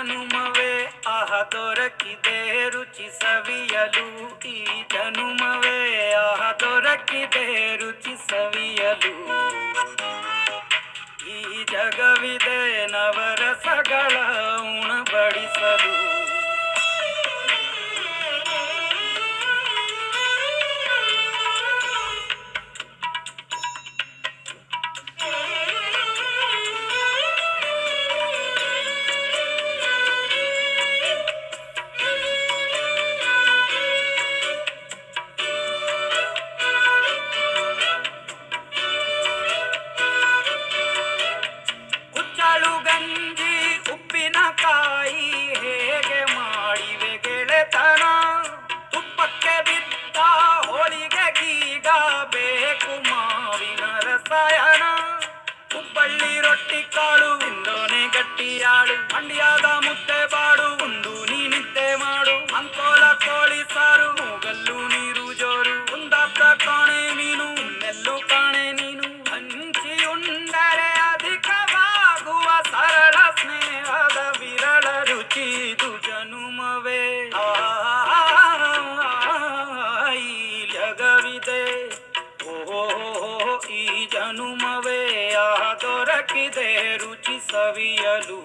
ಜನುಮವೇ, ಆಹ ದೊರಕಿದೆ, ರುಚಿ ಸವಿಯಲು. ಈ ಜನುಮವೇ, ಆಹ ದೊರಕಿದೆ, ರುಚಿ ಸವಿಯಲು. ಈ ಜಗವಿದೆ ನವರಸಗಳ ಉಣಬಡಿಸಲು. ಬೇಕು ಮಾವಿನ ರಸಾಯನ ಈ ಜನುಮವೇ ಆ ದೊರಕಿದೆ ರುಚಿ ಸವಿಯಲು